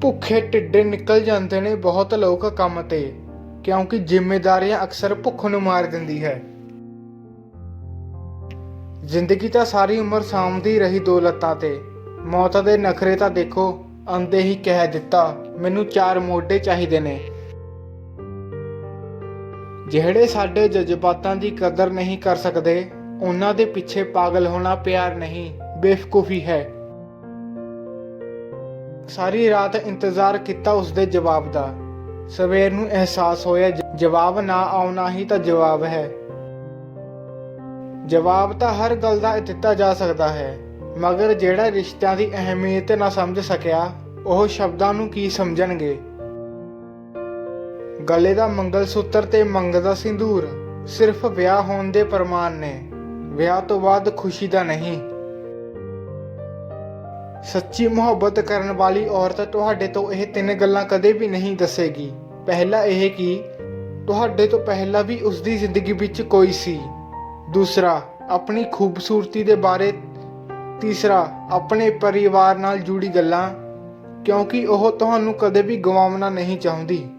ਭੁੱਖੇ ਢਿੱਡੇ ਨਿਕਲ ਜਾਂਦੇ ਨੇ ਬਹੁਤ ਲੋਕ ਕੰਮ ਤੇ, ਕਿਉਂਕਿ ਜ਼ਿੰਮੇਵਾਰੀਆਂ ਅਕਸਰ ਭੁੱਖ ਨੂੰ ਮਾਰ ਦਿੰਦੀ ਹੈ। ਜ਼ਿੰਦਗੀ ਤਾਂ ਸਾਰੀ ਉਮਰ ਸਾਂਭਦੀ ਰਹੀ ਦੋ ਲੱਤਾਂ ਤੇ। ਮੌਤ ਦੇ ਨਖਰੇ ਤਾਂ ਦੇਖੋ ਆਂਦੇ ਹੀ ਕਹਿ ਦਿੱਤਾ, ਮੈਨੂੰ ਚਾਰ ਮੋਢੇ ਚਾਹੀਦੇ ਨੇ। ਜਿਹੜੇ ਸਾਡੇ ਜਜ਼ਬਾਤਾਂ ਦੀ ਕਦਰ ਨਹੀਂ ਕਰ ਸਕਦੇ, ਉਹਨਾਂ ਦੇ ਪਿੱਛੇ ਪਾਗਲ ਹੋਣਾ ਪਿਆਰ ਨਹੀਂ, ਬੇਵਕੂਫੀ ਹੈ। ਸਾਰੀ ਰਾਤ ਇੰਤਜ਼ਾਰ ਕੀਤਾ ਉਸਦੇ ਜਵਾਬ ਦਾ। ਸਵੇਰ ਨੂੰ ਅਹਿਸਾਸ ਹੋਇਆ ਜਵਾਬ ਨਾ ਆਉਣਾ ਹੀ ਤਾਂ ਜਵਾਬ ਹੈ। ਜਵਾਬ ਤਾਂ ਹਰ ਗੱਲ ਦਾ ਦਿੱਤਾ ਜਾ ਸਕਦਾ ਹੈ, ਮਗਰ ਜਿਹੜਾ ਰਿਸ਼ਤਿਆਂ ਦੀ ਅਹਿਮੀਅਤ ਨਾ ਸਮਝ ਸਕਿਆ, ਉਹ ਸ਼ਬਦਾਂ ਨੂੰ ਕੀ ਸਮਝਣਗੇ? ਗਲੇ ਦਾ ਮੰਗਲ ਸੂਤਰ ਤੇ ਮੰਗਦਾ ਸਿੰਧੂਰ ਸਿਰਫ ਵਿਆਹ ਹੋਣ ਦੇ ਪ੍ਰਮਾਣ ਨੇ, ਵਿਆਹ ਤੋਂ ਬਾਅਦ ਖੁਸ਼ੀ ਦਾ ਨਹੀਂ। ਸੱਚੀ ਮੁਹੱਬਤ ਕਰਨ ਵਾਲੀ ਔਰਤ ਤੁਹਾਡੇ ਤੋਂ ਇਹ ਤਿੰਨ ਗੱਲਾਂ ਕਦੇ ਵੀ ਨਹੀਂ ਦੱਸੇਗੀ। ਪਹਿਲਾ ਇਹ ਕਿ ਤੁਹਾਡੇ ਤੋਂ ਪਹਿਲਾਂ ਵੀ ਉਸ ਦੀ ਜ਼ਿੰਦਗੀ ਵਿੱਚ ਕੋਈ ਸੀ। ਦੂਸਰਾ, ਆਪਣੀ ਖੂਬਸੂਰਤੀ ਦੇ ਬਾਰੇ। ਤੀਸਰਾ, ਆਪਣੇ ਪਰਿਵਾਰ ਨਾਲ ਜੁੜੀ ਗੱਲਾਂ, ਕਿਉਂਕਿ ਉਹ ਤੁਹਾਨੂੰ ਕਦੇ ਵੀ ਗਵਾਉਣਾ ਨਹੀਂ ਚਾਹੁੰਦੀ।